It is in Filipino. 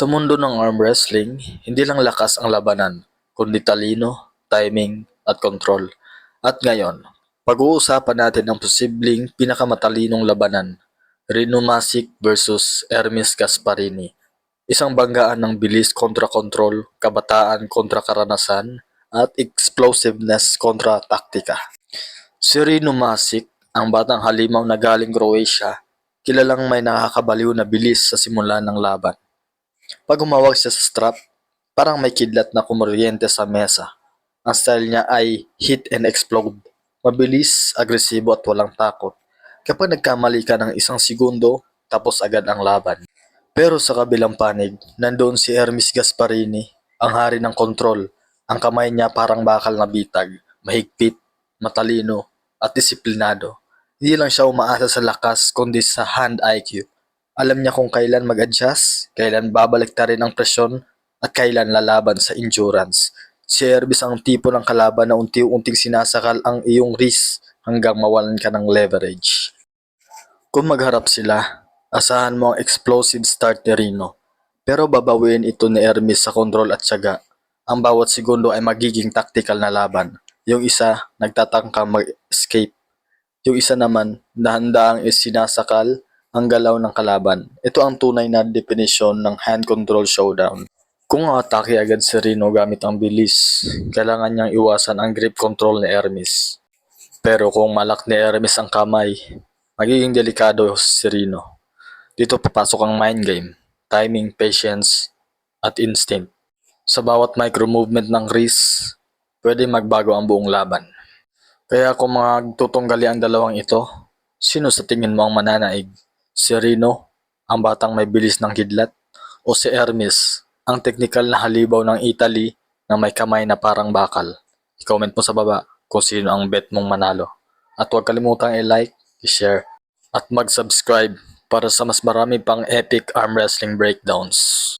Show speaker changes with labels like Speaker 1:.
Speaker 1: Sa mundo ng arm wrestling, hindi lang lakas ang labanan, kundi talino, timing, at control. At ngayon, pag-uusapan natin ang posibleng pinakamatalinong labanan, Rino Masic versus Hermes Gasparini. Isang banggaan ng bilis kontra control, kabataan kontra karanasan, at explosiveness kontra taktika. Si Rino Masic, ang batang halimaw na galing Croatia, kilalang may nakakabaliw na bilis sa simula ng laban. Pag humawak siya sa strap, parang may kidlat na kumuryente sa mesa. Ang style niya ay hit and explode. Mabilis, agresibo at walang takot. Kapag nagkamali ka ng isang segundo, tapos agad ang laban. Pero sa kabilang panig, nandoon si Hermes Gasparini, ang hari ng kontrol. Ang kamay niya parang bakal na bitag, mahigpit, matalino, at disiplinado. Hindi lang siya umaasa sa lakas kundi sa hand IQ. Alam niya kung kailan mag-adjust, kailan babalik ta rin ang presyon, at kailan lalaban sa endurance. Si Hermes ang tipo ng kalaban na unti-unting sinasakal ang iyong wrist hanggang mawalan ka ng leverage. Kung magharap sila, asahan mo ang explosive start ni Rino. Pero babawiin ito ni Hermes sa kontrol at syaga. Ang bawat segundo ay magiging tactical na laban. Yung isa, nagtatangka mag-escape. Yung isa naman, dahan-daang isinasakal ang galaw ng kalaban. Ito ang tunay na definisyon ng hand control showdown. Kung atake agad si Rino gamit ang bilis, kailangan niyang iwasan ang grip control ni Hermes. Pero kung malak ni Hermes ang kamay, magiging delikado si Rino. Dito papasok ang mind game, timing, patience, at instinct. Sa bawat micro movement ng wrist, pwede magbago ang buong laban. Kaya kung magtutunggali ang dalawang ito, sino sa tingin mo ang mananaig? Si Rino, ang batang may bilis ng kidlat, o si Hermes, ang teknikal na halibaw ng Italy na may kamay na parang bakal? I-comment mo sa baba kung sino ang bet mong manalo. At huwag kalimutang i-like, i-share, at mag-subscribe para sa mas marami pang epic arm wrestling breakdowns.